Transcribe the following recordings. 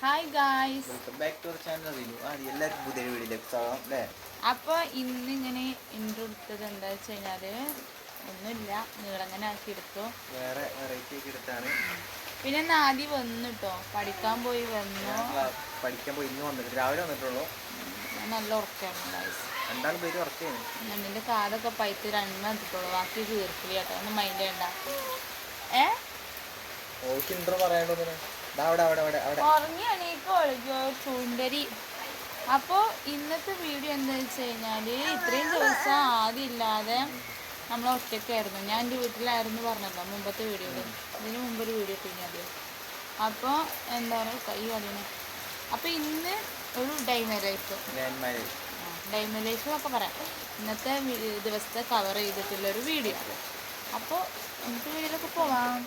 Hi guys welcome back to our channel review ആ എല്ലാവർക്കും പുതിയ വീഡിയോയിലേക്ക് സ്വാഗതം അല്ലേ? അപ്പോൾ ഇന്ന് ഇങ്ങനെ ഇൻട്രോ എടുത്തത് എന്താ വെച്ച് കഴിഞ്ഞാൽ ഒന്നുമില്ല. നീളങ്ങനെ ആക്കി എടുത്തു. വേറെ വെറൈറ്റി ഒക്കെ എടുത്താണ്. പിന്നെ ഇന്ന് ആദ്യം വന്നു കേട്ടോ പഠിക്കാൻ പോയി വന്നു. പഠിക്കാൻ പോയി ഇന്ന് വന്നിട്ട് രാവിലെ വന്നിട്ടുള്ളൂ. ഞാൻ നല്ല ഉറക്കാണ് ഗായ്സ് രണ്ടാളും പേര് ഉറക്കാണ് എണ്ണിന്റെ കാതൊക്കെ പൈത്ത് രണ്ടെണ്ണം എടുത്തിട്ടുള്ളൂ ബാക്കി തീർക്കില്ല കേട്ടോ ഒന്ന് മൈൻഡ് ചെയ്യണ്ട. ഏ? ഓൾക്ക് ഇൻട്രോ പറയാണ്ടോന്നിന് ചൂണ്ടരി. അപ്പോൾ ഇന്നത്തെ വീഡിയോ എന്താ വെച്ച് കഴിഞ്ഞാൽ ഇത്രയും ദിവസം ആദ്യം ഇല്ലാതെ നമ്മൾ ഒറ്റയ്ക്കായിരുന്നു. ഞാൻ എന്റെ വീട്ടിലായിരുന്നു പറഞ്ഞല്ലോ മുമ്പത്തെ വീഡിയോയിൽ ഇതിന് മുമ്പ് ഒരു വീഡിയോ പിന്നെ അത് അപ്പോൾ എന്താ പറയുക കൈ കളിന് അപ്പോൾ ഇന്ന് ഒരു ഡൈമ ലൈഫ്. ഡൈമ ലൈഫ് എന്നൊക്കെ പറയാം. ഇന്നത്തെ ദിവസത്തെ കവർ ചെയ്തിട്ടുള്ള ഒരു വീഡിയോ. അപ്പോൾ നമുക്ക് വീഡിയോയിലൊക്കെ പോവാം.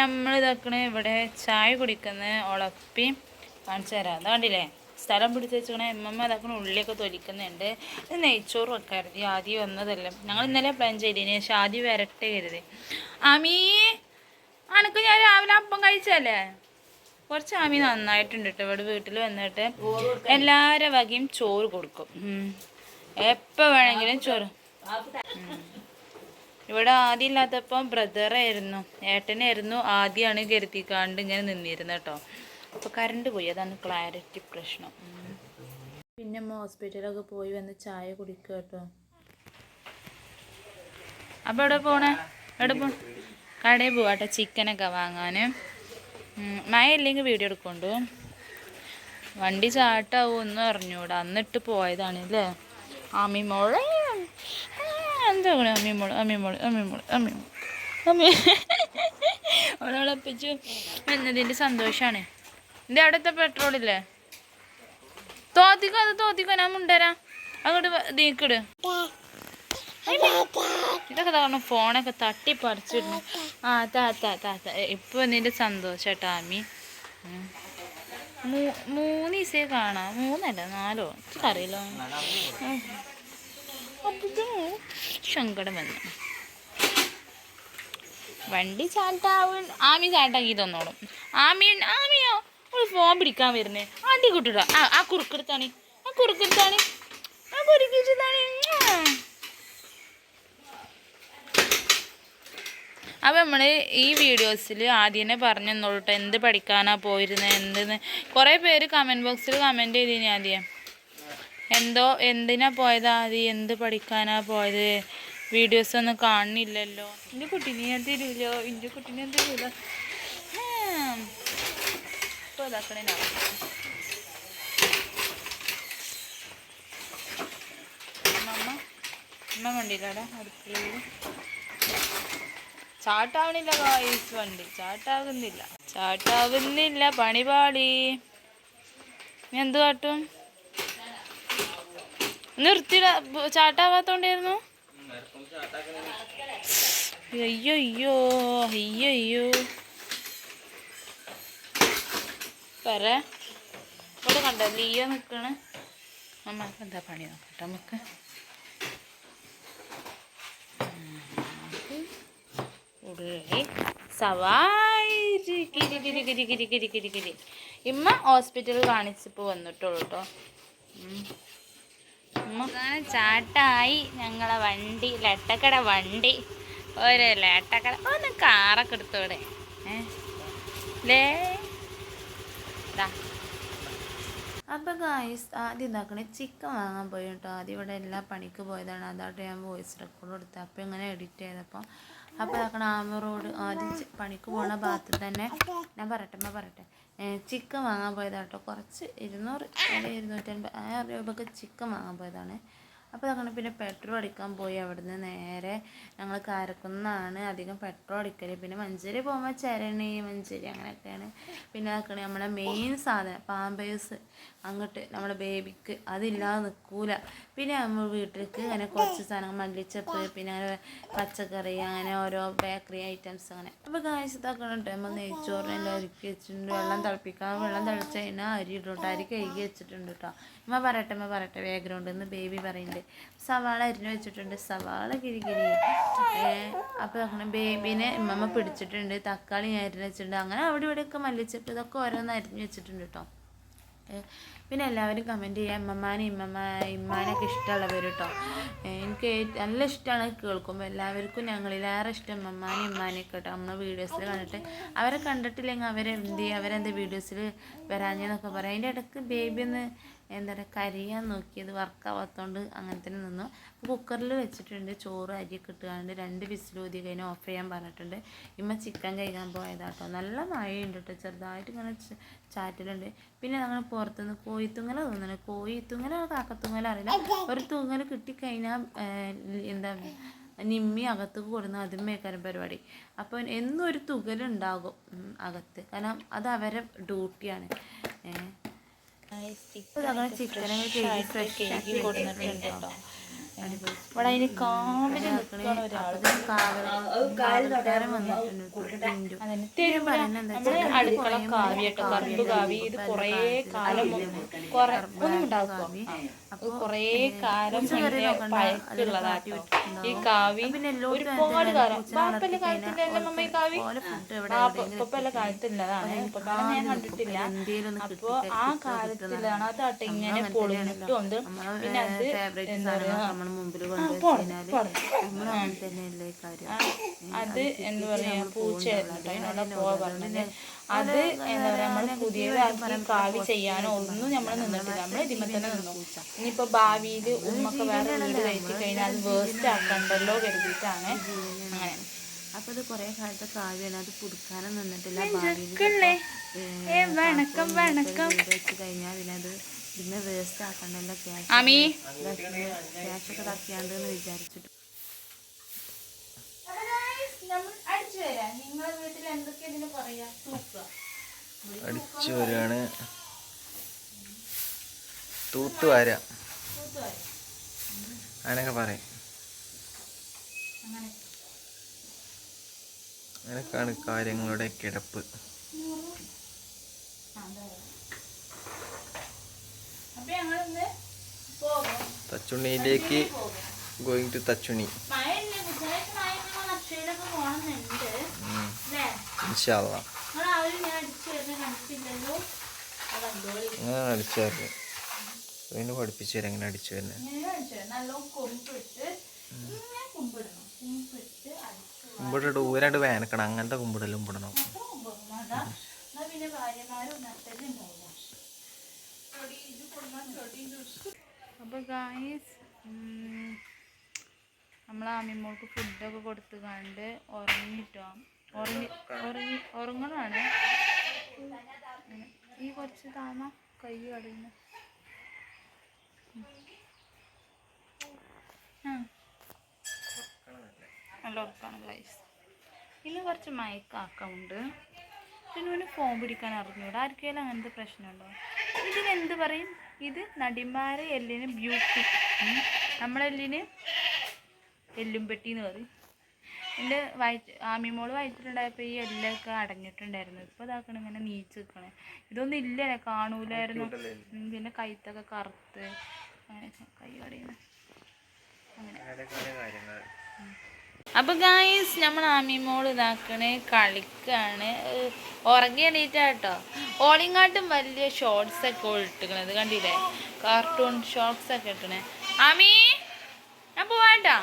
നമ്മൾ ഇതാക്കണ ഇവിടെ ചായ കുടിക്കുന്ന ഉളപ്പി കാണിച്ചു തരാം. അത് കണ്ടില്ലേ? സ്ഥലം പിടിച്ച് വെച്ചിക്കണ എമ്മമ്മ ഇതാക്കണ ഉള്ളിയൊക്കെ തൊലിക്കുന്നുണ്ട്. ഇത് നെയ്ച്ചോറ് വെക്കാറുണ്ട് ആദ്യം വന്നതല്ല. ഞങ്ങൾ ഇന്നലെ പ്ലാൻ ചെയ്തതിന് പക്ഷെ ആദ്യം വരട്ടെ കരുത്. അമീ അനക്ക് ഞാൻ രാവിലെ അപ്പം കഴിച്ചല്ലേ കുറച്ച് ആമി നന്നായിട്ടുണ്ട് കേട്ടോ. ഇവിടെ വീട്ടിൽ വന്നിട്ട് എല്ലാവരുടെ വകയും ചോറ് കൊടുക്കും. എപ്പോൾ വേണമെങ്കിലും ചോറ്. ഇവിടെ ആദ്യം ഇല്ലാത്തപ്പം ബ്രദറായിരുന്നു ഏട്ടനായിരുന്നു. ആദ്യമാണ് കരുതിക്കാണ്ട് ഇങ്ങനെ നിന്നിരുന്നു കേട്ടോ അപ്പോൾ കറണ്ട് പോയി. അതാണ് ക്ലാരിറ്റി പ്രശ്നം. പിന്നെ അമ്മ ഹോസ്പിറ്റലൊക്കെ പോയി വന്ന് ചായ കുടിക്കുക കേട്ടോ അപ്പോൾ എവിടെ പോണേ? എവിടെ പോ കടയിൽ പോവാട്ടോ ചിക്കനൊക്കെ വാങ്ങാൻ മഴ ഇല്ലെങ്കിൽ വീഡിയോ എടുക്കൊണ്ടു വണ്ടി ചാട്ടാവും ഒന്നും അറിഞ്ഞൂടാ. അന്നിട്ട് പോയതാണ് അല്ലേ അമ്മിമോളെ എന്താ അമ്മിമോൾ അമ്മിമോൾ അമ്മിമോൾ അമ്മിമോൾ അമ്മി അവളൊളപ്പിച്ചു എന്നതിന്റെ സന്തോഷമാണ് എന്റെ അവിടുത്തെ പെട്രോൾ ഇല്ലേ? തോത്തിക്കോ അത് തോത്തിക്കോ ഞാൻ മുണ്ടരാ. അങ്ങോട്ട് നീക്കിട് ഇതൊക്കെ കാരണം ഫോണൊക്കെ തട്ടി പറിച്ചിരുന്നു ആ താത്ത താത്ത താ താ. ഇപ്പൊ നിന്റെ സന്തോഷം കേട്ടോ ആമി ഉം. മൂ- മൂന്ന് ദിവസേ കാണാം. മൂന്നല്ല നാലോ? അറിയില്ല സങ്കടം വന്നു. വണ്ടി ചാട്ടാവും ആമി ചാട്ടാക്കി തന്നോളും. ആമി ആമിയോ ഒരു ഫോൺ പിടിക്കാൻ വരുന്നേ. ആണ്ടി കൂട്ടിട. ആ ആ കുറുക്കെടുത്താണ് ആ കുറുക്കെടുത്താണ് ആ കുറുക്കിച്ചതാണ് അപ്പം നമ്മൾ ഈ വീഡിയോസിൽ ആദ്യം തന്നെ പറഞ്ഞു തന്നോളൂ എന്ത് പഠിക്കാനാണ് പോയിരുന്നത് എന്തെന്ന്. കുറേ പേര് കമന്റ് ബോക്സിൽ കമന്റ് ചെയ്തിനി ആദ്യം. എന്തോ എന്തിനാ പോയതാ? അത് എന്ത് പഠിക്കാനാ പോയത്? വീഡിയോസ് ഒന്നും കാണുന്നില്ലല്ലോ. എന്റെ കുട്ടീനെ ഞാൻ തരൂലോ? എന്റെ കുട്ടീനെ ഞാൻ തരൂല? ഇപ്പോൾ ഇതാക്കണേ അമ്മ അമ്മ വണ്ടിയിലാടാ അടുക്കളയിൽ ചാട്ടാവണില്ല ഗായ്സ് വണ്ടി. ചാട്ടാവുന്നില്ല. ചാട്ടാവുന്നില്ല പണിപാടി എന്ത് കാട്ടും? നിർത്തിട ചാട്ടാവാത്തോണ്ടായിരുന്നു? അയ്യോ അയ്യോ അയ്യോ അയ്യോ പറ. ഇവിടെ കണ്ടോ ലിയോ നിക്കണ. അമ്മയ്ക്ക് എന്താ പണി നോക്കട്ടെ നമുക്ക് ഉള്ളി സവാരി. കിരി കിരി കിരി കിരി കിരി കിരി കിരി ഇമ്മ ഹോസ്പിറ്റലിൽ കാണിച്ചപ്പോൾ വന്നിട്ടുള്ളൂ കേട്ടോ ചാട്ടായി ഞങ്ങളെ വണ്ടി ലട്ടക്കട വണ്ടി. ഒരു ലട്ടക്കട. ഒന്ന് കാറൊക്കെ എടുത്തോടെ. ദാ. അപ്പോൾ ഗായ്സ് ആദ്യം ഇതാക്കണേ ചിക്കൻ വാങ്ങാൻ പോയി കേട്ടോ ആദ്യം ഇവിടെ എല്ലാ പണിക്ക് പോയതാണ്. അതായിട്ട് ഞാൻ വോയിസ് റെക്കോർഡ് കൊടുത്തത് അപ്പോൾ ഇങ്ങനെ എഡിറ്റ് ചെയ്തപ്പോൾ അപ്പോൾ ഇതാക്കണ ആമ റോഡ് ആദ്യം പണിക്ക് പോണ ഭാഗത്ത് തന്നെ ഞാൻ പറയട്ടെ ഞാൻ പറയട്ടെ. ചിക്കൻ വാങ്ങാൻ പോയതാണ് കേട്ടോ കുറച്ച് ഇരുന്നൂറ് അല്ലെങ്കിൽ ഇരുന്നൂറ്റൻപത് ആ രൂപക്ക് ചിക്കൻ വാങ്ങാൻ പോയതാണ്. അപ്പോൾ അങ്ങനെ പിന്നെ പെട്രോൾ അടിക്കാൻ പോയി. അവിടുന്ന് നേരെ ഞങ്ങൾ കാരക്കുന്നാണ് അധികം പെട്രോൾ അടിക്കൽ പിന്നെ മഞ്ചേരി പോകുമ്പോൾ ചരണി മഞ്ചേരി അങ്ങനെയൊക്കെയാണ്. പിന്നെ അതൊക്കെയാണ് നമ്മളെ മെയിൻ സാധനം പാമ്പേഴ്സ് അങ്ങോട്ട് നമ്മുടെ ബേബിക്ക് അതില്ലാതെ നിൽക്കൂല പിന്നെ നമ്മൾ വീട്ടിലേക്ക് അങ്ങനെ കുറച്ച് സാധനങ്ങൾ മല്ലിച്ചപ്പ് പിന്നെ അങ്ങനെ പച്ചക്കറി അങ്ങനെ ഓരോ ബേക്കറി ഐറ്റംസ് അങ്ങനെ. അപ്പോൾ ഇതാക്കണം നമ്മൾ നെയ്ച്ചോറിനെല്ലാം ഒരുക്കി വെച്ചിട്ടുണ്ട്. വെള്ളം തിളപ്പിക്കാൻ വെള്ളം തിളച്ച് കഴിഞ്ഞാൽ അരി ഇട്ടുണ്ട് അരി കഴുകി വെച്ചിട്ടുണ്ട് കേട്ടോ അമ്മ പറയട്ടെ അമ്മ പറയട്ടെ ബാക്ക്ഗ്രൗണ്ടിൽ നിന്ന് ബേബി പറയുന്നുണ്ട് സവാള അരിഞ്ഞ് വെച്ചിട്ടുണ്ട്. സവാള കിരികിരി അപ്പോൾ അങ്ങനെ ബേബിനെ ഇമ്മമ്മ പിടിച്ചിട്ടുണ്ട്. തക്കാളി അരിഞ്ഞ് വെച്ചിട്ടുണ്ട്. അങ്ങനെ അവിടെ ഇവിടെയൊക്കെ മല്ലിച്ചപ്പ് ഇതൊക്കെ ഓരോന്ന് അരിഞ്ഞ് വെച്ചിട്ടുണ്ട് കേട്ടോ പിന്നെ എല്ലാവരും കമന്റ് ചെയ്യുക ഇമ്മമാനെ ഇമ്മമ്മ ഇമ്മാനൊക്കെ ഇഷ്ടമുള്ളവർ കേട്ടോ എനിക്ക് നല്ല ഇഷ്ടമാണ് കേൾക്കുമ്പോൾ എല്ലാവർക്കും ഞങ്ങളിലേറെ ഇഷ്ടം ഇമ്മമാനെ ഇമ്മാനെയൊക്കെ കേട്ടോ നമ്മളെ വീഡിയോസിൽ കണ്ടിട്ട്. അവരെ കണ്ടിട്ടില്ലെങ്കിൽ അവരെന്ത് ചെയ്യും? അവരെന്ത് വീഡിയോസിൽ വരാഞ്ഞെന്നൊക്കെ പറയും. അതിന്റെ ഇടയ്ക്ക് ബേബി ഒന്ന് എന്താ പറയുക കരിയാൻ നോക്കിയത് വർക്കാവാത്തതുകൊണ്ട് അങ്ങനെ തന്നെ നിന്നു. അപ്പോൾ കുക്കറിൽ വെച്ചിട്ടുണ്ട് ചോറ് അരിയൊക്കെ ഇട്ടുകൊണ്ട് രണ്ട് വിസിലൂതി കഴിഞ്ഞാൽ കഴിഞ്ഞ് ഓഫ് ചെയ്യാൻ പറഞ്ഞിട്ടുണ്ട്. ഇമ്മ ചിക്കൻ കഴിക്കാൻ പോയതാട്ടോ. നല്ല മഴയുണ്ട് കേട്ടോ ചെറുതായിട്ട് ഇങ്ങനെ ചാറ്റലുണ്ട്. പിന്നെ ഞങ്ങൾ പുറത്തുനിന്ന് കോയിത്തുങ്ങല തോന്നുന്നു കോയിത്തുങ്ങല കാക്കത്തുങ്ങല അറിയില്ല. ഒരു തൂങ്ങൽ കിട്ടിക്കഴിഞ്ഞാൽ എന്താ നിമ്മി അകത്തേക്ക് കൊടുന്ന അതുമേക്കാരം പരിപാടി. അപ്പോൾ എന്നും ഒരു തുകലുണ്ടാകും അകത്ത്. കാരണം അത് അവരെ ഡ്യൂട്ടിയാണ് ചിക്കനൊക്കെ കൊടുത്തിട്ടുണ്ട് കേട്ടോ. ഇവിടെ അതിന് കാവിൽ നിൽക്കണ ഒരാൾ അതന്നെ നമ്മൾ അടുക്കള കാവ്യട്ടോ കറുപ്പ് കാവി ഇത് കൊറേ കാലം കൊറേ ഒന്നും ഉണ്ടാക്കും കൊറേ കാലം പഴക്കുള്ളതാട്ടോ. ഈ കാവി ഒരുപാട് കാലം. ബാപ്പല്ല കാലത്തില്ലല്ലോ മമ്മ ഈ കാവി? ഇപ്പല്ല കാലത്തുള്ളതാണ് ഇപ്പൊ ഞാൻ കണ്ടിട്ടില്ല. അപ്പൊ ആ കാലത്തിലാണ് അതാട്ടെ ഇങ്ങനെ പൊളിഞ്ഞിട്ടും പിന്നെ അത് അത് എന്താ പറയാ? പൂച്ചയായിരുന്നു. കേട്ടോ അതിനുള്ള പോവാ പറഞ്ഞത് അത് എന്താ പറയാ നമ്മൾ പുതിയതാക്കി കാവി ചെയ്യാനോ ഒന്നും നമ്മൾ നിന്നിട്ടില്ല. നമ്മൾ ഇതിമ തന്നെ നിന്നു. ഇനിയിപ്പോ ഭാവിയിൽ ഉമ്മക്ക് വേറെ വീട് കഴിച്ചു കഴിഞ്ഞാൽ അത് വേസ്റ്റ് ആക്കണ്ടല്ലോ കരുതിയിട്ടാണ് അങ്ങനെ. അപ്പൊ അത് കൊറേ കാലത്തെ കാവ്യാണ്. അത് പുതുക്കാനും നിന്നിട്ടില്ല. ഭാവിയിൽ വെച്ച് കഴിഞ്ഞാൽ പിന്നെ അത് പിന്നെ വേസ്റ്റ് ആക്കണ്ടല്ലോ. ക്യാഷ് ക്യാഷ് ഒക്കെ ഇതാക്കിയാണ്ട് എന്ന് വിചാരിച്ചിട്ട്. നിങ്ങളെ വീട്ടിൽ എന്തൊക്കെ ഇതിന് പറയാ? തൂക്കുക. അടിച്ചു വരികയാണ് തൂത്തുവാര അങ്ങനെയൊക്കെ പറയും. അങ്ങനെയൊക്കെയാണ് കാര്യങ്ങളുടെ കിടപ്പ്. തച്ചുണ്ണിയിലേക്ക് ഗോയിങ് ടു തച്ചുണ്ണി മഴയില്ലേ ബുധനാഴ്ച മഴ ഞങ്ങൾ അക്ഷയിലൊക്കെ പോകണമെന്നുണ്ട് അല്ലേ ഇൻഷാല്ല നിങ്ങൾ അവർ ഞാൻ അടിച്ചു വരുന്ന കണ്ടിട്ടില്ലല്ലോ അത് കണ്ടോളി അങ്ങനെ അടിച്ചു തരുന്നത് പിന്നെ പഠിപ്പിച്ചു തരാം എങ്ങനെ അടിച്ചു വരുന്നത് കുമ്പിട്ടിട്ട് ഊരാണ്ട് വേനക്കണം. അങ്ങനത്തെ കുമ്പിടലും നട്ടലുണ്ടാവില്ല അപ്പോൾ ഗായ്സ് നമ്മൾ ആമിമോൾക്ക് ഫുഡൊക്കെ കൊടുത്ത് കണ്ട് ഉറങ്ങിട്ടോ. ഉറങ്ങി ഈ കുറച്ച് താമ കൈ കടയുന്ന നല്ല ഉറക്കാണ് ഗൈസ് ഇതിൽ കുറച്ച് മയക്കാക്കുണ്ട് പിന്നെ ഇവന് ഫോൺ പിടിക്കാൻ അറിഞ്ഞൂടാ. ആർക്കെങ്കിലും അങ്ങനത്തെ പ്രശ്നമുണ്ടോ? ഇതിനെന്ത് പറയും? ഇത് നടിമാരെ എല്ലിന് ബ്യൂട്ടി നമ്മളെല്ലിന് എല്ലും പെട്ടി എന്ന് പറയും. എന്റെ വയറ്റ് ആമിമോൾ വയറ്റിലുണ്ടായപ്പോൾ ഈ എല്ലൊക്കെ അടഞ്ഞിട്ടുണ്ടായിരുന്നു. ഇപ്പോൾ ഇതാക്കണം ഇങ്ങനെ നീച്ച് നിൽക്കണേ ഇതൊന്നും ഇല്ലല്ലേ കാണൂലായിരുന്നു. പിന്നെ കൈത്തൊക്കെ കറുത്ത് അങ്ങനെ കൈ കടയുന്നു അപ്പൊ ഗായ്സ് നമ്മൾ ആമിമോൾ ഇതാക്കണേ കളിക്കാണ്. ഉറങ്ങി എണീറ്റാട്ടോ ഓളിങ്ങാട്ടും വലിയ ഷോർട്സ് ഒക്കെ ഇട്ടിക്കണത് കണ്ടില്ലേ? കാർട്ടൂൺ ഷോർട്സ് ഒക്കെ ഇട്ടണേ. ആമി ഞാൻ പോവാട്ടാ.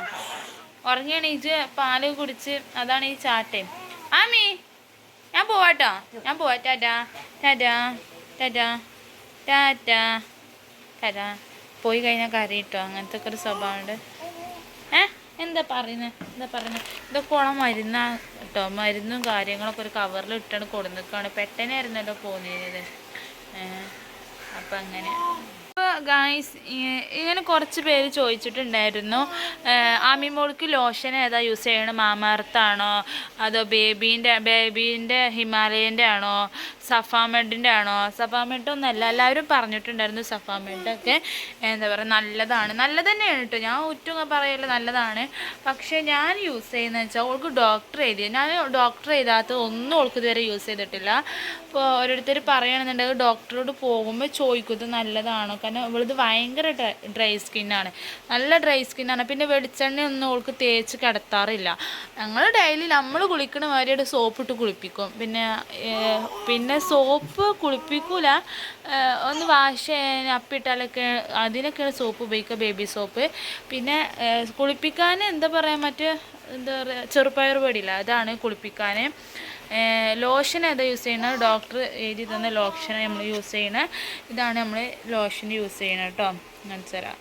ഉറങ്ങി എണീച്ച് പാൽ കുടിച്ച് അതാണ് ഈ ചാട്ടേ. ആമി ഞാൻ പോവാട്ടോ. ഞാൻ പോവാ. Tata tata tata tata. Tata പോയി കഴിഞ്ഞാൽ കരയിട്ടോ? അങ്ങനത്തെ ഒക്കെ ഒരു സ്വഭാവമുണ്ട്. ഏ? എന്താ പറയുന്നത് എന്താ പറയുന്നത് ഇതൊക്കെ ഓണം മരുന്നാ കേട്ടോ മരുന്നും കാര്യങ്ങളൊക്കെ ഒരു കവറിൽ ഇട്ടാണ് കൊടുന്നിക്കാണ്. പെട്ടെന്നായിരുന്നല്ലോ ഏഹ് അപ്പം അങ്ങനെ ഗായ്സ് ഇങ്ങനെ കുറച്ച് പേര് ചോദിച്ചിട്ടുണ്ടായിരുന്നു. ആമി മോൾക്ക് ലോഷൻ ഏതാ യൂസ് ചെയ്യണം മാമാർത്താണോ അതോ ബേബീന്റെ ബേബീന്റെ ഹിമാലയന്റെ ആണോ? സഫാമെഡിന്റെ ആണോ? സഫാമെഡ് ഒന്നല്ല എല്ലാവരും പറഞ്ഞിട്ടുണ്ടായിരുന്നു സഫാമെഡൊക്കെ എന്താ പറയുക നല്ലതാണ്. നല്ലത് തന്നെയാണ് കേട്ടോ ഞാൻ ഒറ്റ പറയല്ല നല്ലതാണ്. പക്ഷേ ഞാൻ യൂസ് ചെയ്യുന്നത് വെച്ചാൽ അവൾക്ക് ഡോക്ടർ എഴുതി. ഞാൻ ഡോക്ടർ എഴുതാത്ത ഒന്നും അവൾക്ക് ഇതുവരെ യൂസ് ചെയ്തിട്ടില്ല. അപ്പോൾ ഓരോരുത്തർ പറയുകയാണെന്നുണ്ടെങ്കിൽ ഡോക്ടറോട് പോകുമ്പോൾ ചോദിക്കും ഇത് നല്ലതാണോ? കാരണം ഇവളിത് ഭയങ്കര ഡ്രൈ സ്കിന്നാണ്. നല്ല ഡ്രൈ സ്കിന്നാണ്. പിന്നെ വെളിച്ചെണ്ണ ഒന്നും അവൾക്ക് തേച്ച് കിടത്താറില്ല. ഞങ്ങൾ ഡെയിലി നമ്മൾ കുളിക്കണ മാതിരിയുടെ സോപ്പ് ഇട്ട് കുളിപ്പിക്കും. പിന്നെ പിന്നെ സോപ്പ് കുളിപ്പിക്കൂല. ഒന്ന് വാഷ് ചെയ്യാൻ അപ്പിട്ടാലൊക്കെ അതിനൊക്കെയാണ് സോപ്പ് ഉപയോഗിക്കുക ബേബി സോപ്പ്. പിന്നെ കുളിപ്പിക്കാൻ എന്താ പറയുക മറ്റേ എന്താ പറയുക ചെറുപ്പയർ പൊടിയില്ല അതാണ് കുളിപ്പിക്കാൻ. ലോഷൻ ഏതാ യൂസ് ചെയ്യുന്നത്? ഡോക്ടർ എഴുതി തന്ന ലോഷൻ നമ്മൾ യൂസ് ചെയ്യണത് ഇതാണ് നമ്മൾ ലോഷൻ യൂസ് ചെയ്യണം കേട്ടോ. മനസ്സിലാ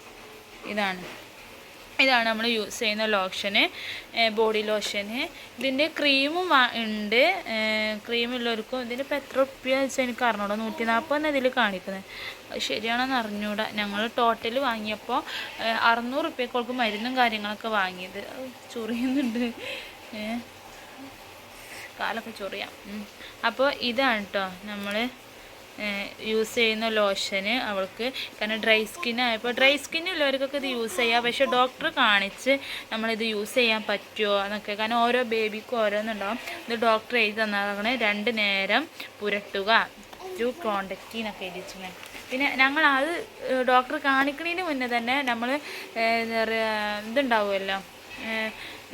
ഇതാണ്. ഇതാണ് നമ്മൾ യൂസ് ചെയ്യുന്ന ലോഷന് ബോഡി ലോഷന്. ഇതിന്റെ ക്രീമും ഉണ്ട്. ക്രീമുള്ളവർക്കും ഇതിന് ഇപ്പോൾ എത്ര റുപ്യ വെച്ചാൽ എനിക്ക് അറിഞ്ഞൂടാ. നൂറ്റി നാൽപ്പതെന്ന് ഇതിൽ കാണിക്കുന്നത് ശരിയാണെന്ന് അറിഞ്ഞൂടാ. ഞങ്ങൾ ടോട്ടൽ വാങ്ങിയപ്പോൾ അറുന്നൂറ് റുപ്യക്കോൾക്ക് മരുന്നും കാര്യങ്ങളൊക്കെ വാങ്ങിയത്. ചൊറിയുന്നുണ്ട്. കാലൊക്കെ ചൊറിയാം. അപ്പോൾ ഇതാണ് കേട്ടോ നമ്മൾ യൂസ് ചെയ്യുന്ന ലോഷന് അവൾക്ക്. കാരണം ഡ്രൈ സ്കിൻ ആയപ്പോൾ ഡ്രൈ സ്കിൻ ഉള്ളവർക്കൊക്കെ ഇത് യൂസ് ചെയ്യാം. പക്ഷേ ഡോക്ടർ കാണിച്ച് നമ്മളിത് യൂസ് ചെയ്യാൻ പറ്റുമോ എന്നൊക്കെ. കാരണം ഓരോ ബേബിക്കും ഓരോന്നുണ്ടാവും. ഇത് ഡോക്ടർ എഴുതി തന്നതാണ്. രണ്ട് നേരം പുരട്ടുക. ടു കോണ്ടക്റ്റ് എന്നൊക്കെ എഴുതിച്ചിരുന്നത് പിന്നെ ഞങ്ങൾ അത് ഡോക്ടർ കാണിക്കുന്നതിന് മുന്നേ തന്നെ നമ്മൾ ഇതുണ്ടാവുമല്ലോ.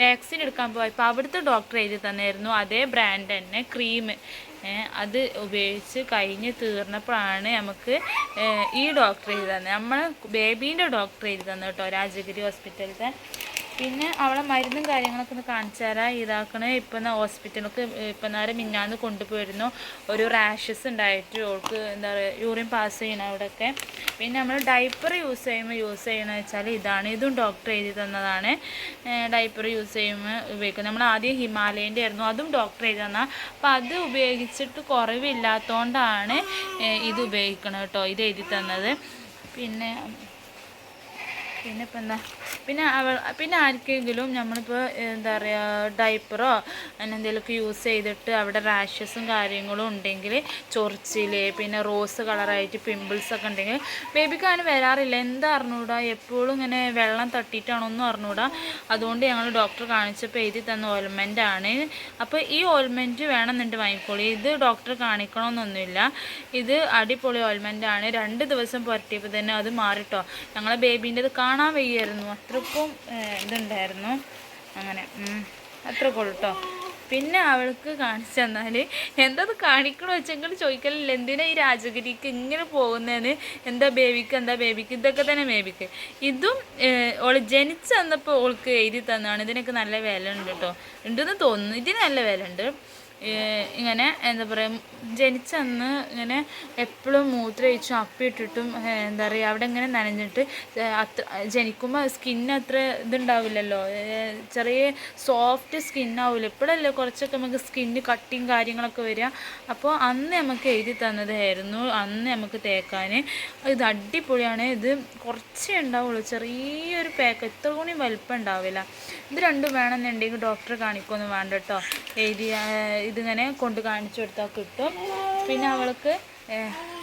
വാക്സിൻ എടുക്കാൻ പോയപ്പോൾ അവിടുത്തെ ഡോക്ടർ എഴുതി തന്നായിരുന്നു. അതേ ബ്രാൻഡ് തന്നെ ക്രീം അത് ഉപയോഗിച്ച് കഴിഞ്ഞ് തീർന്നപ്പോഴാണ് നമുക്ക് ഈ ഡോക്ടർ എഴുതി തന്നെ നമ്മൾ ബേബീന്റെ ഡോക്ടർ എഴുതി തന്നെ കേട്ടോ രാജഗിരി ഹോസ്പിറ്റലിലത്തെ. പിന്നെ അവളെ മരുന്നും കാര്യങ്ങളൊക്കെ ഒന്ന് കാണിച്ചു തരാം. ഇതാക്കണ. ഇപ്പം ഹോസ്പിറ്റലിലേക്ക് ഇപ്പം നേരം മിന്നാന്ന് കൊണ്ടുപോയിരുന്നു. ഒരു റാഷസ് ഉണ്ടായിട്ട് ഓൾക്ക് എന്താ പറയുക യൂറിൻ പാസ് ചെയ്യണം അവിടെയൊക്കെ. പിന്നെ നമ്മൾ ഡൈപ്പർ യൂസ് ചെയ്യുമ്പോൾ യൂസ് ചെയ്യണമെന്ന് വെച്ചാൽ ഇതാണ്. ഇതും ഡോക്ടർ എഴുതി തന്നതാണ്. ഡൈപ്പർ യൂസ് ചെയ്യുമ്പോൾ ഉപയോഗിക്കുന്നത്. നമ്മൾ ആദ്യം ഹിമാലയന്റെ ആയിരുന്നു. അതും ഡോക്ടർ എഴുതി തന്ന. അപ്പം അത് ഉപയോഗിച്ചിട്ട് കുറവില്ലാത്തതുകൊണ്ടാണ് ഇത് ഉപയോഗിക്കണം കേട്ടോ. ഇത് എഴുതി തന്നത്. പിന്നെ പിന്നെ ഇപ്പം എന്താ പിന്നെ അവൾ പിന്നെ ആർക്കെങ്കിലും നമ്മളിപ്പോൾ എന്താ പറയുക ഡൈപ്പറോ അങ്ങനെ എന്തെങ്കിലുമൊക്കെ യൂസ് ചെയ്തിട്ട് അവിടെ റാഷസും കാര്യങ്ങളും ഉണ്ടെങ്കിൽ ചൊറിച്ചിൽ പിന്നെ റോസ് കളറായിട്ട് പിമ്പിൾസ് ഒക്കെ ഉണ്ടെങ്കിൽ ബേബിക്ക് അങ്ങനെ വരാറില്ല. എന്താ അറിഞ്ഞൂടാ? എപ്പോഴും ഇങ്ങനെ വെള്ളം തട്ടിയിട്ടാണോന്നും അറിഞ്ഞൂടാ. അതുകൊണ്ട് ഞങ്ങൾ ഡോക്ടർ കാണിച്ചപ്പോൾ എഴുതി തന്ന ഓയിൽമെന്റ് ആണ്. അപ്പോൾ ഈ ഓയിൽമെന്റ് വേണമെന്നുണ്ട് വാങ്ങിക്കോളി. ഇത് ഡോക്ടർ കാണിക്കണമെന്നൊന്നുമില്ല ഇത് അടിപൊളി ഓയിൽമെന്റ് ആണ്. രണ്ട് ദിവസം പുരട്ടിയപ്പോൾ തന്നെ അത് മാറിട്ടോ. ഞങ്ങളെ ബേബീന്റെത് കാണാൻ വയ്യായിരുന്നു. അത്രക്കും ഇതുണ്ടായിരുന്നു. അങ്ങനെ. അത്രക്കും ഉള്ളൂ പിന്നെ അവൾക്ക് കാണിച്ചു തന്നാൽ എന്താ അത് കാണിക്കണോ വെച്ചെങ്കിൽ ചോദിക്കലില്ല. എന്തിനാ ഈ രാജഗിരിക്ക് ഇങ്ങനെ പോകുന്നതിന് എന്താ ബേബിക്ക്? എന്താ ബേബിക്ക്? ഇതൊക്കെ തന്നെ ബേബിക്ക്. ഇതും ഓൾ ജനിച്ച് തന്നപ്പോൾ ഓൾക്ക് എഴുതി തന്നതാണ് ഇതിനൊക്കെ നല്ല വില ഉണ്ട് കേട്ടോ ഉണ്ടെന്ന് തോന്നുന്നു. ഇതിന് നല്ല വില ഉണ്ട്. ഇങ്ങനെ എന്താ പറയുക ജനിച്ചന്ന് ഇങ്ങനെ എപ്പോഴും മൂത്രമൊഴിച്ചും അപ്പിയിട്ടിട്ടും എന്താ പറയുക അവിടെ ഇങ്ങനെ നനഞ്ഞിട്ട് അത്ര ജനിക്കുമ്പോൾ സ്കിന്ന് അത്ര ഇതുണ്ടാവില്ലല്ലോ. ചെറിയ സോഫ്റ്റ് സ്കിന്നാവില്ല ഇപ്പോഴല്ലേ കുറച്ചൊക്കെ നമുക്ക് സ്കിന്ന് കട്ടിങ് കാര്യങ്ങളൊക്കെ വരിക. അപ്പോൾ അന്ന് നമുക്ക് എഴുതി തന്നതായിരുന്നു. അന്ന് നമുക്ക് തേക്കാൻ ഇത് അടിപൊളിയാണ്. ഇത് കുറച്ചേ ഉണ്ടാവുള്ളൂ. ചെറിയൊരു പാക്ക് എത്ര കൂടി വലിപ്പം ഉണ്ടാവില്ല. ഇത് രണ്ടും വേണമെന്നുണ്ടെങ്കിൽ ഡോക്ടറെ കാണിക്കൊന്നും വേണ്ട കേട്ടോ. എഴുതി ആ, ഇതിങ്ങനെ കൊണ്ട് കാണിച്ചു കൊടുത്താൽ കിട്ടും. പിന്നെ അവൾക്ക്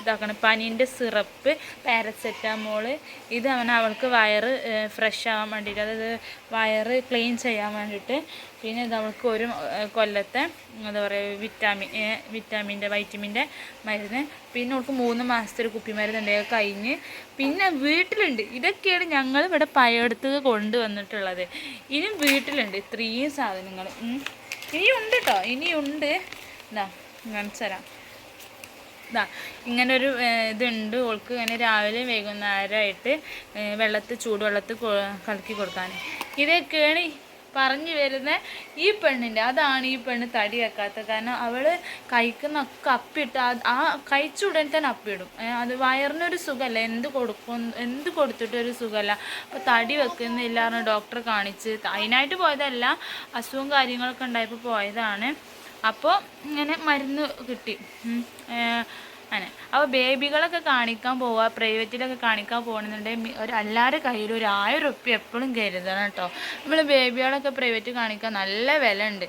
ഇതാക്കണം പനീന്റെ സിറപ്പ് പാരസെറ്റാമോൾ. ഇത് അവൻ അവൾക്ക് വയറ് ഫ്രഷ് ആവാൻ വേണ്ടിയിട്ട് അതായത് വയറ് ക്ലീൻ ചെയ്യാൻ വേണ്ടിയിട്ട്. പിന്നെ ഇത് അവൾക്ക് ഒരു കൊല്ലത്തെ എന്താ പറയുക വിറ്റാമിൻ വിറ്റാമിന്റെ വൈറ്റമിന്റെ മരുന്ന്. പിന്നെ അവൾക്ക് മൂന്ന് മാസത്തെ ഒരു കുപ്പി ഉണ്ടെങ്കിൽ കഴിഞ്ഞ്. പിന്നെ വീട്ടിലുണ്ട്. ഇതൊക്കെയാണ് ഞങ്ങൾ ഇവിടെ പയെടുത്ത് കൊണ്ടുവന്നിട്ടുള്ളത്. ഇനി വീട്ടിലുണ്ട് ഇത്രയും സാധനങ്ങൾ. ഇനിയുണ്ട് കേട്ടോ ഇനിയുണ്ട്. ഇതാ കാണിച്ചു തരാം ഇതാ ഇങ്ങനൊരു ഇതുണ്ട്. ഓൾക്ക് ഇങ്ങനെ രാവിലെ വൈകുന്നേരമായിട്ട് വെള്ളത്തിൽ ചൂടുവെള്ളത്തിൽ കലക്കി കൊടുക്കാൻ. ഇതൊക്കെയാണ് പറഞ്ഞു വരുന്ന ഈ പെണ്ണിന്റെ അതാണ് ഈ പെണ്ണ് തടി വെക്കാത്തത് കാരണം അവൾ കഴിക്കുന്നൊക്കെ അപ്പിട്ട് ആ കഴിച്ച ഉടനെ തന്നെ അപ്പിടും. അത് വയറിനൊരു സുഖമല്ല. എന്ത് കൊടുക്കും എന്ത് കൊടുത്തിട്ടൊരു സുഖമല്ല. അപ്പോൾ തടി വെക്കുന്നില്ല എന്ന് ഡോക്ടറെ കാണിച്ച് അതിനായിട്ട് പോയതല്ല അസുഖം കാര്യങ്ങളൊക്കെ ഉണ്ടായപ്പോൾ പോയതാണ്. അപ്പോൾ ഇങ്ങനെ മരുന്ന് കിട്ടി. അങ്ങനെ അപ്പോൾ ബേബികളൊക്കെ കാണിക്കാൻ പോവുക പ്രൈവറ്റിലൊക്കെ കാണിക്കാൻ പോകണമെന്നുണ്ടെങ്കിൽ ഒരു എല്ലാവരുടെ കയ്യിൽ ഒരു ആയിരം ഉപ്പി എപ്പോഴും കരുതണം കേട്ടോ. നമ്മൾ ബേബികളൊക്കെ പ്രൈവറ്റ് കാണിക്കാൻ നല്ല വില ഉണ്ട്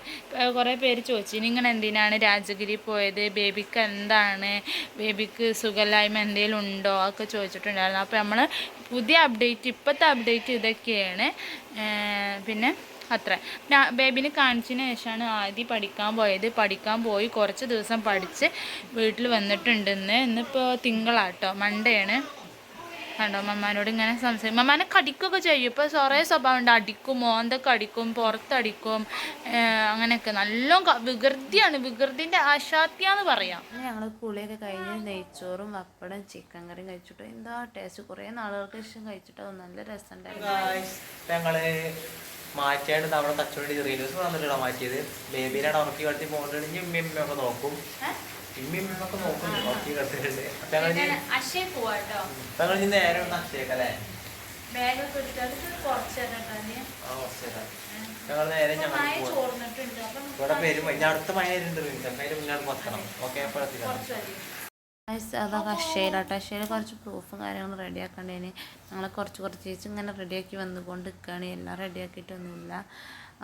കുറേ പേര് ചോദിച്ചു നിങ്ങൾ എന്തിനാണ് രാജഗിരി പോയത്? ബേബിക്ക് എന്താണ്? ബേബിക്ക് സുഖമില്ലായ്മ എന്തെങ്കിലും ഉണ്ടോ? ഒക്കെ ചോദിച്ചിട്ടുണ്ടായിരുന്നു. അപ്പോൾ നമ്മൾ പുതിയ അപ്ഡേറ്റ് ഇപ്പോഴത്തെ അപ്ഡേറ്റ് ഇതൊക്കെയാണ്. പിന്നെ അത്ര. ബേബിനെ കാണിച്ചതിന് ശേഷമാണ് ആദ്യം പഠിക്കാൻ പോയത്. പഠിക്കാൻ പോയി കുറച്ച് ദിവസം പഠിച്ച് വീട്ടിൽ വന്നിട്ടുണ്ട് ഇന്ന്. ഇന്നിപ്പോൾ തിങ്കളാട്ടോ. മൺഡേ ആണ് കണ്ടോ? മമ്മാനോട് ഇങ്ങനെ സംസാരിക്കും. മമ്മാനെ കടിക്കുകയൊക്കെ ചെയ്യും. ഇപ്പോൾ കുറേ സ്വഭാവം ഉണ്ട് അടിക്കും മോന്തൊക്കെ അടിക്കും പുറത്തടിക്കും അങ്ങനെയൊക്കെ. നല്ല വികൃതിയാണ്. വികൃതിന്റെ ആശാത്യാന്ന് പറയാം. ഞങ്ങൾ കുളിയൊക്കെ കഴിഞ്ഞ് നെയ്ച്ചോറും പപ്പടം ചിക്കൻ കറിയും കഴിച്ചിട്ട് എന്താ ടേസ്റ്റ് കുറേ നാളുകൾക്ക് ശേഷം കഴിച്ചിട്ട് നല്ല രസമുണ്ടായിരുന്നു. മാറ്റിയായിട്ട് നമ്മുടെ തച്ചുവേണ്ടി റീൽസ് വന്നിട്ടാണ് മാറ്റിയത്. ബേബീനെ ഉറക്കി കളിച്ച് പോകേണ്ടത് ഇനി ഉമ്മയൊക്കെ നോക്കും. ഇമ്മിയൊക്കെ നോക്കും. ഉറക്കി കളിച്ചിട്ടുണ്ട് ഞങ്ങൾ ഇനി നേരെ ഒന്ന് അക്ഷയക്കല്ലേ ഞങ്ങൾ നേരെ ഞങ്ങൾ ഇവിടെ പേര് ഇനി അടുത്ത മഴ ഉണ്ട് ചെന്നൈയിൽ മുന്നോട്ട് പത്തണം ഓക്കെ അപ്പോൾ അതൊക്കെ അക്ഷയിലാട്ടോ അക്ഷയിൽ കുറച്ച് പ്രൂഫും കാര്യങ്ങളും റെഡി ആക്കേണ്ടതിന് ഞങ്ങൾ കുറച്ച് കുറച്ച് ചേച്ചി ഇങ്ങനെ റെഡിയാക്കി വന്നുകൊണ്ട് നിൽക്കുകയാണ് എല്ലാം റെഡിയാക്കിയിട്ടൊന്നുമില്ല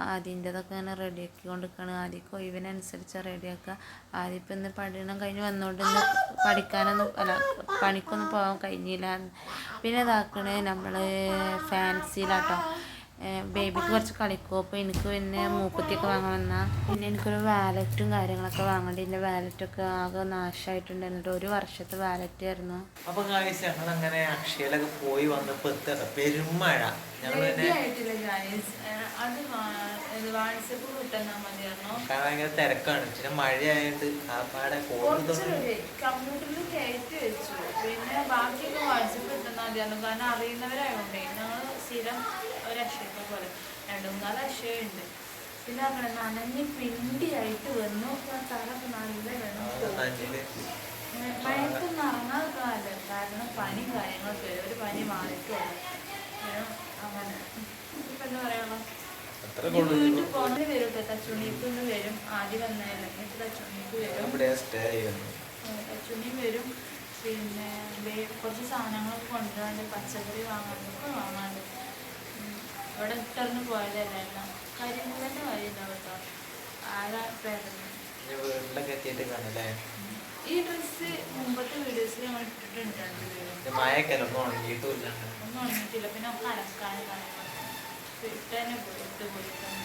ആദ്യന്റെതൊക്കെ ഇങ്ങനെ റെഡിയാക്കി കൊണ്ട് നിൽക്കുകയാണ് ആദ്യമൊക്കെ ഒഴിവിനനുസരിച്ച് റെഡിയാക്കുക ആദ്യം ഇപ്പം ഇന്ന് പഠനം കഴിഞ്ഞ് വന്നുകൊണ്ട് ഇന്ന് പഠിക്കാനൊന്നും അല്ല പണിക്കൊന്നും പോകാൻ കഴിഞ്ഞില്ല. പിന്നെ ഇതാക്കണേ നമ്മൾ ഫാൻസിയിലാട്ടോ ബേബിക്ക് കുറച്ച് കളിക്കോപ്പ് എനിക്ക് പിന്നെ മൂക്കുത്തിയൊക്കെ വാങ്ങാൻ വന്നാൽ പിന്നെ എനിക്കൊരു വാലറ്റും കാര്യങ്ങളൊക്കെ വാങ്ങേണ്ടി എന്റെ വാലറ്റൊക്കെ ആകെ നാശമായിട്ടുണ്ട് എന്നിട്ട് ഒരു വർഷത്തെ വാലറ്റ് ആയിരുന്നു. അപ്പൊ ഞങ്ങൾ അങ്ങനെ അക്ഷയയിലൊക്കെ പോയി വന്നപ്പോ പെരുമഴ. ഭയങ്കര തിരക്കാണ്. പിന്നെ മഴയായോണ്ട് ആ പാടെ കമ്പ്യൂട്ടറിൽ കയറ്റി വെച്ചു. പിന്നെ ബാക്കിയൊക്കെ വാട്സപ്പ് കിട്ടുന്ന മതിയായിരുന്നു. കാരണം അറിയുന്നവരായോണ്ടേ. ഞങ്ങൾ സ്ഥിരം ഒരു അക്ഷയൊക്കെ പോലെ. രണ്ടു മൂന്നാൽ അക്ഷയുണ്ട് പിന്നെ അങ്ങനെ നനഞ്ഞ് പിണ്ടിയായിട്ട് വന്നു. തലൊക്കെ നല്ല നഞ്ഞിൽ മഴക്കൊന്നും കാലം. കാരണം പനി കാര്യങ്ങളൊക്കെ വരും ഒരു പനി മാറിയിട്ടുള്ളൂ അങ്ങനെ. ഇപ്പൊ എന്താ പറയാനുള്ള വീട്ടിൽ പോകണമെങ്കിൽ വരും തച്ചുണ്ണിക്ക് ഒന്ന് വരും. ആദ്യം വന്നായിരുന്നു എന്നിട്ട് തച്ചുണ്ണിക്ക് വരും. തച്ചുണ്ണിയും വരും. പിന്നെ കുറച്ച് സാധനങ്ങളൊക്കെ കൊണ്ടുവരാണ്ട് പച്ചക്കറി വാങ്ങാണ്ട് ഒക്കെ വാങ്ങാണ്ട്. ഉം. ഇട്ടറിഞ്ഞ് പോയതല്ലായിരുന്നു കാര്യമില്ല കേട്ടോ. പേരുന്നു? വീട്ടിലൊക്കെ എത്തിയിട്ട് കാണല്ലേ ഈ ഡ്രസ്സ് മുമ്പത്തെ വീഡിയോസിൽ ഞങ്ങൾ ഇട്ടിട്ടുണ്ട് മഴയൊക്കെ ഒന്നും ഉണങ്ങിയിട്ടില്ല. ഒന്നും ഉണങ്ങിയിട്ടില്ല. പിന്നെ നമ്മൾ അലക്കാൻ ഇട്ടന്നെ പോയി ഇട്ട് പോയിട്ടാണ്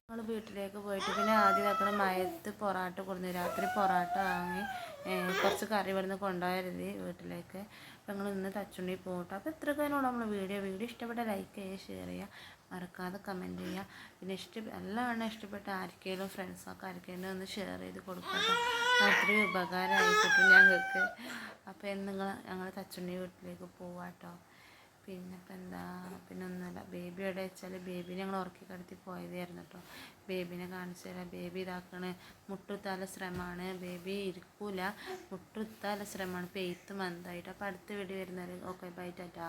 നമ്മൾ വീട്ടിലേക്ക് പോയിട്ട് പിന്നെ ആദ്യം ആക്കണം മയത്ത് പൊറാട്ട കൊടുന്നു. രാത്രി പൊറാട്ട വാങ്ങി കുറച്ച് കറി ഇവിടുന്ന് കൊണ്ടുപോയരുത് വീട്ടിലേക്ക്. അപ്പം ഞങ്ങൾ ഇന്ന് തച്ചുണ്ടി പോകട്ടെ അപ്പോൾ ഇത്രയൊക്കെയാണ് നമ്മൾ വീഡിയോ. വീഡിയോ ഇഷ്ടപ്പെട്ട ലൈക്ക് ചെയ്യുക ഷെയർ ചെയ്യുക. മറക്കാതെ കമന്റ് ചെയ്യുക. പിന്നെ ഇഷ്ട എല്ലാവണ്ണം ഇഷ്ടപ്പെട്ട ആർക്കെങ്കിലും ഫ്രണ്ട്സൊക്കെ ആർക്കെങ്കിലും ഒന്ന് ഷെയർ ചെയ്ത് കൊടുക്കട്ടോ. അത്രയും ഉപകാരമായിക്കിട്ടും ഞങ്ങൾക്ക്. അപ്പോൾ നിങ്ങൾ ഞങ്ങൾ തച്ചുണ്ടി വീട്ടിലേക്ക് പോവാട്ടോ. പിന്നെ ഇപ്പം എന്താ പിന്നെ ഒന്നുമില്ല ബേബി എവിടെ വെച്ചാൽ ബേബിനെ ഞങ്ങൾ ഉറക്കി കിടത്തി പോയതായിരുന്നു കേട്ടോ ബേബിനെ കാണിച്ചു തരാം ബേബി ഇതാക്കണ്. മുട്ടുത്താല ശ്രമമാണ് ബേബി ഇരിക്കൂല. മുട്ടുത്താല ശ്രമമാണ് പെയ്ത്ത് മന്തായിട്ട്. അപ്പോൾ അടുത്ത വീഡിയോ വരുന്നത് ഓക്കെ ബൈ ടാറ്റാ.